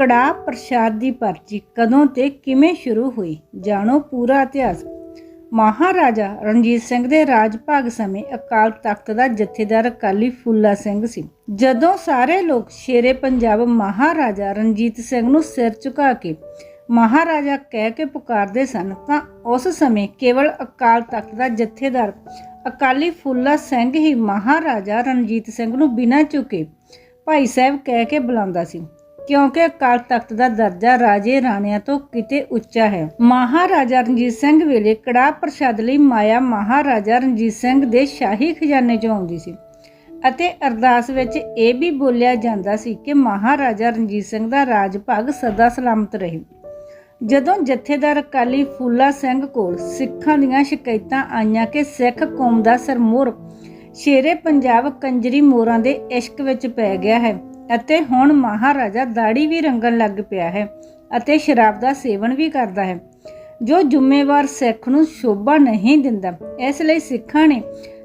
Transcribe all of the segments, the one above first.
ਕੜਾ ਪ੍ਰਸ਼ਾਦ ਦੀ ਪਰਚੀ ਕਦੋਂ ਤੇ ਕਿਵੇਂ ਸ਼ੁਰੂ ਹੋਈ, ਜਾਣੋ ਪੂਰਾ ਇਤਿਹਾਸ। ਮਹਾਰਾਜਾ ਰਣਜੀਤ ਸਿੰਘ ਦੇ ਰਾਜ ਭਾਗ ਸਮੇਂ ਅਕਾਲ ਤਖਤ ਦਾ ਜਥੇਦਾਰ ਅਕਾਲੀ ਫੁੱਲਾ ਸਿੰਘ ਸੀ। ਜਦੋਂ ਸਾਰੇ ਲੋਕ ਸ਼ੇਰੇ ਪੰਜਾਬ ਮਹਾਰਾਜਾ ਰਣਜੀਤ ਸਿੰਘ ਨੂੰ ਸਿਰ ਝੁਕਾ ਕੇ ਮਹਾਰਾਜਾ ਕਹਿ ਕੇ ਪੁਕਾਰਦੇ ਸਨ, ਤਾਂ ਉਸ ਸਮੇਂ ਕੇਵਲ ਅਕਾਲ ਤਖਤ ਦਾ ਜਥੇਦਾਰ ਅਕਾਲੀ ਫੁੱਲਾ ਸਿੰਘ ਹੀ ਮਹਾਰਾਜਾ ਰਣਜੀਤ ਸਿੰਘ ਨੂੰ ਬਿਨਾਂ ਝੁਕੇ ਭਾਈ ਸਾਹਿਬ ਕਹਿ ਕੇ ਬੁਲਾਉਂਦਾ ਸੀ। ਕਿਉਂਕਿ ਅਕਾਲ ਤਖਤ ਦਾ ਦਰਜਾ ਰਾਜੇ ਰਾਣਿਆਂ ਤੋਂ ਕਿਤੇ ਉੱਚਾ ਹੈ। ਮਹਾਰਾਜਾ ਰਣਜੀਤ ਸਿੰਘ ਵੇਲੇ ਕੜਾ ਪ੍ਰਸ਼ਾਦ ਲਈ ਮਾਇਆ ਮਹਾਰਾਜਾ ਰਣਜੀਤ ਸਿੰਘ ਦੇ ਸ਼ਾਹੀ ਖਜ਼ਾਨੇ 'ਚੋਂ ਆਉਂਦੀ ਸੀ ਅਤੇ ਅਰਦਾਸ ਵਿੱਚ ਇਹ ਵੀ ਬੋਲਿਆ ਜਾਂਦਾ ਸੀ ਕਿ ਮਹਾਰਾਜਾ ਰਣਜੀਤ ਸਿੰਘ ਦਾ ਰਾਜ ਭਾਗ ਸਦਾ ਸਲਾਮਤ ਰਹੇ। ਜਦੋਂ ਜਥੇਦਾਰ ਅਕਾਲੀ ਫੂਲਾ ਸਿੰਘ ਕੋਲ ਸਿੱਖਾਂ ਦੀਆਂ ਸ਼ਿਕਾਇਤਾਂ ਆਈਆਂ ਕਿ ਸਿੱਖ ਕੌਮ ਦਾ ਸਰਮੋਰ ਸ਼ੇਰੇ ਪੰਜਾਬ ਕੰਜਰੀ ਮੋਰਾਂ ਦੇ ਇਸ਼ਕ ਵਿੱਚ ਪੈ ਗਿਆ ਹੈ ਅਤੇ ਹੁਣ ਮਹਾਰਾਜਾ ਦਾੜੀ ਵੀ ਰੰਗਣ ਲੱਗ ਪਿਆ ਹੈ ਅਤੇ ਸ਼ਰਾਬ ਦਾ ਸੇਵਨ ਵੀ ਕਰਦਾ ਹੈ। ਜੋ ਜ਼ਿੰਮੇਵਾਰ ਸਿੱਖ ਨੂੰ ਸ਼ੋਭਾ ਨਹੀਂ ਦਿੰਦਾ, ਇਸ ਲਈ ਸਿੱਖਾਂ ਨੇ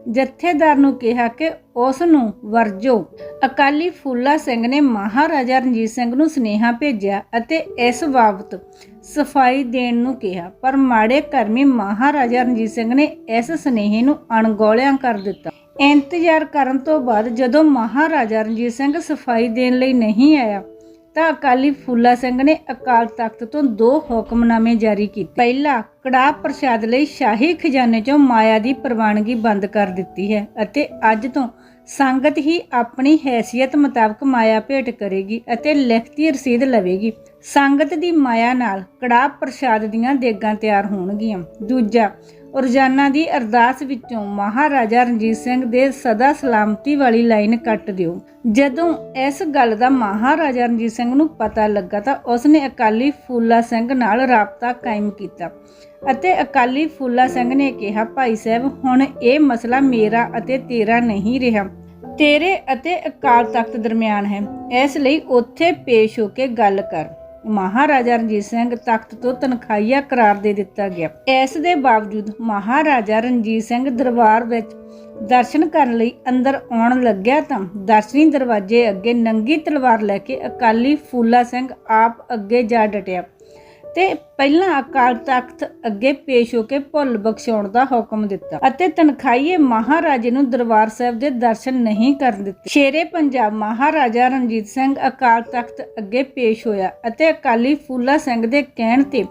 ਜਥੇਦਾਰ ਨੂੰ ਕਿਹਾ ਕਿ ਉਸ ਨੂੰ ਵਰਜੋ। ਅਕਾਲੀ ਫੂਲਾ ਸਿੰਘ ਨੇ ਮਹਾਰਾਜਾ ਰਣਜੀਤ ਸਿੰਘ ਨੂੰ ਸੁਨੇਹਾ ਭੇਜਿਆ ਅਤੇ ਇਸ ਬਾਬਤ ਸਫ਼ਾਈ ਦੇਣ ਨੂੰ ਕਿਹਾ, ਪਰ ਮਾੜੇ ਕਰਮੀ ਮਹਾਰਾਜਾ ਰਣਜੀਤ ਸਿੰਘ ਨੇ ਇਸ ਸੁਨੇਹੇ ਨੂੰ ਅਣਗੌਲਿਆਂ ਕਰ ਦਿੱਤਾ। ਇੰਤਜ਼ਾਰ ਕਰਨ ਤੋਂ ਬਾਅਦ ਜਦੋਂ ਮਹਾਰਾਜਾ ਰਣਜੀਤ ਸਿੰਘ ਸਫ਼ਾਈ ਦੇਣ ਲਈ ਨਹੀਂ ਆਇਆ, ਤਾਂ ਅਕਾਲੀ ਫੂਲਾ ਸਿੰਘ ਨੇ ਅਕਾਲ ਤਖਤ ਤੋਂ ਦੋ ਹੁਕਮਨਾਮੇ ਜਾਰੀ ਕੀਤੇ। ਪਹਿਲਾ ਕੜਾ ਪ੍ਰਸ਼ਾਦ ਲਈ ਸ਼ਾਹੀ ਖਜ਼ਾਨੇ ਚੋਂ ਮਾਇਆ ਦੀ ਪ੍ਰਵਾਨਗੀ ਬੰਦ ਕਰ ਦਿੱਤੀ ਹੈ ਅਤੇ ਅੱਜ ਤੋਂ ਸੰਗਤ ਹੀ ਆਪਣੀ ਹੈਸੀਅਤ ਮੁਤਾਬਕ ਮਾਇਆ ਭੇਟ ਕਰੇਗੀ ਅਤੇ ਲਿਖਤੀ ਰਸੀਦ ਲਵੇਗੀ। ਸੰਗਤ ਦੀ ਮਾਇਆ ਨਾਲ ਕੜਾ ਪ੍ਰਸ਼ਾਦ ਦੀਆਂ ਦੇਗਾਂ ਤਿਆਰ ਹੋਣਗੀਆਂ। ਦੂਜਾ ਰੋਜ਼ਾਨਾ ਦੀ ਅਰਦਾਸ ਵਿੱਚੋਂ ਮਹਾਰਾਜਾ ਰਣਜੀਤ ਸਿੰਘ ਦੇ ਸਦਾ ਸਲਾਮਤੀ ਵਾਲੀ ਲਾਈਨ ਕੱਟ ਦਿਓ। ਜਦੋਂ ਇਸ ਗੱਲ ਦਾ ਮਹਾਰਾਜਾ ਰਣਜੀਤ ਸਿੰਘ ਨੂੰ ਪਤਾ ਲੱਗਾ ਤਾਂ ਉਸ ਅਕਾਲੀ ਫੂਲਾ ਸਿੰਘ ਨਾਲ ਰਾਬਤਾ ਕਾਇਮ ਕੀਤਾ ਅਤੇ ਅਕਾਲੀ ਫੂਲਾ ਸਿੰਘ ਨੇ ਕਿਹਾ, ਭਾਈ ਸਾਹਿਬ, ਹੁਣ ਇਹ ਮਸਲਾ ਮੇਰਾ ਅਤੇ ਤੇਰਾ ਨਹੀਂ ਰਿਹਾ। ਤੇਰੇ ਅਤੇ ਅਕਾਲ ਤਖਤ ਦਰਮਿਆਨ ਹੈ। ਇਸ ਲਈ ਉੱਥੇ ਪੇਸ਼ ਹੋ ਕੇ ਗੱਲ ਕਰ। ਮਹਾਰਾਜਾ ਰਣਜੀਤ ਸਿੰਘ ਤਖਤ ਤੋਂ ਤਨਖਾਹੀਆ ਕਰਾਰ ਦੇ ਦਿੱਤਾ ਗਿਆ। ਇਸ ਦੇ ਬਾਵਜੂਦ ਮਹਾਰਾਜਾ ਰਣਜੀਤ ਸਿੰਘ ਦਰਬਾਰ ਵਿੱਚ ਦਰਸ਼ਨ ਕਰਨ ਲਈ ਅੰਦਰ ਆਉਣ ਲੱਗਿਆ ਤਾਂ ਦਰਸ਼ਨੀ ਦਰਵਾਜ਼ੇ ਅੱਗੇ ਨੰਗੀ ਤਲਵਾਰ ਲੈ ਕੇ ਅਕਾਲੀ ਫੂਲਾ ਸਿੰਘ ਆਪ ਅੱਗੇ ਜਾ ਡਟਿਆ। ਤੇ ਪਹਿਲਾਂ ਅਕਾਲ ਤਖਤ ਅੱਗੇ ਪੇਸ਼ ਹੋ ਕੇ ਭੁੱਲ ਬਖਸ਼ਾਉਣ ਦਾ ਹੁਕਮ ਦਿੱਤਾ ਅਤੇ ਤਨਖਾਹੀਏ ਮਹਾਰਾਜੇ ਨੂੰ ਦਰਬਾਰ ਸਾਹਿਬ ਦੇ ਦਰਸ਼ਨ ਨਹੀਂ ਕਰਨ ਦਿੱਤੇ। ਸ਼ੇਰੇ ਪੰਜਾਬ ਮਹਾਰਾਜਾ ਰਣਜੀਤ ਸਿੰਘ ਅਕਾਲ ਤਖਤ ਅੱਗੇ ਪੇਸ਼ ਹੋਇਆ ਅਤੇ ਅਕਾਲੀ ਫੂਲਾ ਸਿੰਘ ਦੇ ਕਹਿਣ ਤੇ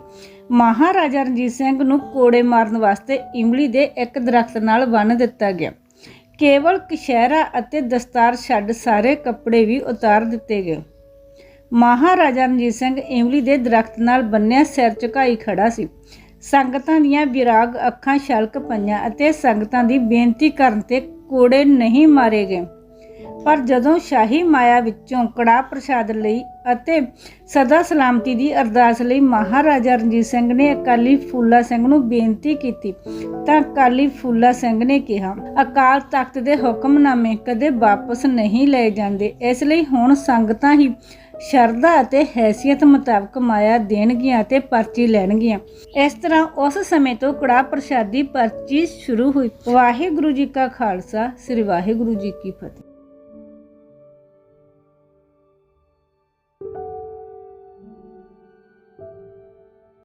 ਮਹਾਰਾਜਾ ਰਣਜੀਤ ਸਿੰਘ ਨੂੰ ਕੋੜੇ ਮਾਰਨ ਵਾਸਤੇ ਇਮਲੀ ਦੇ ਇੱਕ ਦਰਖਤ ਨਾਲ ਬੰਨ੍ਹ ਦਿੱਤਾ ਗਿਆ। ਕੇਵਲ ਕਸ਼ਹਿਰਾ ਅਤੇ ਦਸਤਾਰ ਛੱਡ ਸਾਰੇ ਕੱਪੜੇ ਵੀ ਉਤਾਰ ਦਿੱਤੇ ਗਏ। ਮਹਾਰਾਜਾ ਰਣਜੀਤ ਸਿੰਘ ਇਮਲੀ ਦੇ ਦਰਖਤ ਨਾਲ ਬੰਨਿਆ ਸਿਰ ਝੁਕਾਈ ਖੜਾ ਸੀ। ਸੰਗਤਾਂ ਦੀਆਂ ਵਿਰਾਗ ਅੱਖਾਂ ਛਲਕ ਪਈਆਂ ਅਤੇ ਸੰਗਤਾਂ ਦੀ ਬੇਨਤੀ ਕਰਨ ਤੇ ਕੋੜੇ ਨਹੀਂ ਮਾਰੇ ਗਏ। ਪਰ ਜਦੋਂ ਸ਼ਾਹੀ ਮਾਇਆ ਵਿੱਚੋਂ ਕੜਾ ਪ੍ਰਸ਼ਾਦ ਲਈ ਅਤੇ ਸਦਾ ਸਲਾਮਤੀ ਦੀ ਅਰਦਾਸ ਲਈ ਮਹਾਰਾਜਾ ਰਣਜੀਤ ਸਿੰਘ ਨੇ ਅਕਾਲੀ ਫੂਲਾ ਸਿੰਘ ਨੂੰ ਬੇਨਤੀ ਕੀਤੀ, ਤਾਂ ਅਕਾਲੀ ਫੂਲਾ ਸਿੰਘ ਨੇ ਕਿਹਾ, ਅਕਾਲ ਤਖਤ ਦੇ ਹੁਕਮਨਾਮੇ ਕਦੇ ਵਾਪਸ ਨਹੀਂ ਲਏ ਜਾਂਦੇ। ਇਸ ਲਈ ਹੁਣ ਸੰਗਤਾਂ ਹੀ ਸ਼ਰਧਾ ਅਤੇ ਹੈਸੀਅਤ ਮੁਤਾਬਕ ਮਾਇਆ ਦੇਣਗੀਆਂ ਅਤੇ ਪਰਚੀ ਲੈਣਗੀਆਂ। ਇਸ ਤਰ੍ਹਾਂ ਉਸ ਸਮੇਂ ਤੋਂ ਕੜਾ ਪ੍ਰਸ਼ਾਦੀ ਪਰਚੀ ਸ਼ੁਰੂ ਹੋਈ। ਵਾਹਿਗੁਰੂ ਜੀ ਕਾ ਖਾਲਸਾ, ਸ੍ਰੀ ਵਾਹਿਗੁਰੂ ਜੀ ਕੀ ਫਤਿਹ।